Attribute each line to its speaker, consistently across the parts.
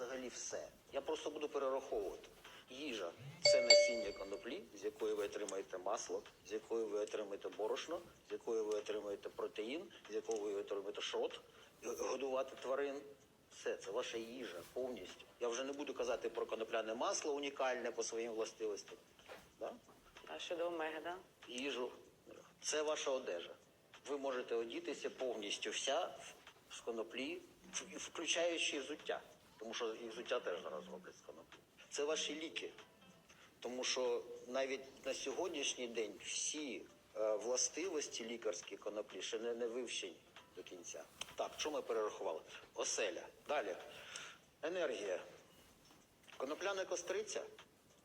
Speaker 1: взагалі все. Я просто буду перераховувати. Їжа це насіння коноплі, з якої ви отримаєте масло, з якої ви отримаєте борошно, з якої ви отримаєте протеїн, з якого ви отримаєте шрот, годувати тварин. Все, це ваша їжа повністю. Я вже не буду казати про конопляне масло унікальне по своїм властивостям. Да?
Speaker 2: А щодо омеги, да?
Speaker 1: їжу. Це ваша одежа. Ви можете одітися повністю вся з коноплі, включаючи взуття. Тому що і взуття теж зараз роблять з коноплі. Це ваші ліки. Тому що навіть на сьогоднішній день всі е, властивості лікарські коноплі ще не, не вивчені до кінця. Так, що ми перерахували? Оселя. Далі. Енергія. Конопляна костриця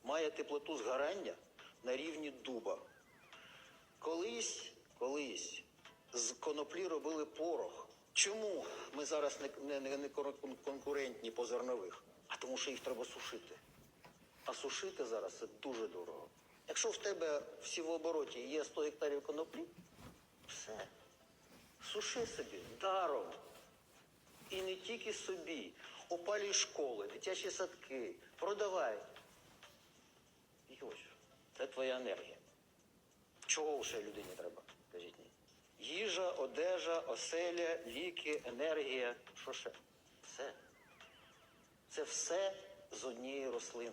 Speaker 1: має теплоту згорання на рівні дуба. Колись, колись з коноплі робили порох. Чому зараз не, не, не кон- конкурентні по зернових? А тому що їх треба сушити. А сушити зараз це дуже дорого. Якщо в тебе всі в обороті є 100 гектарів коноплі, все. Суши собі даром. І не тільки собі. Опалюй школи, дитячі садки, продавай. І ось, це твоя енергія. Чого ще людині треба? Кажіть мені. Їжа, одежа, оселя, ліки, енергія. Що ще? Все. Це все з однієї рослини.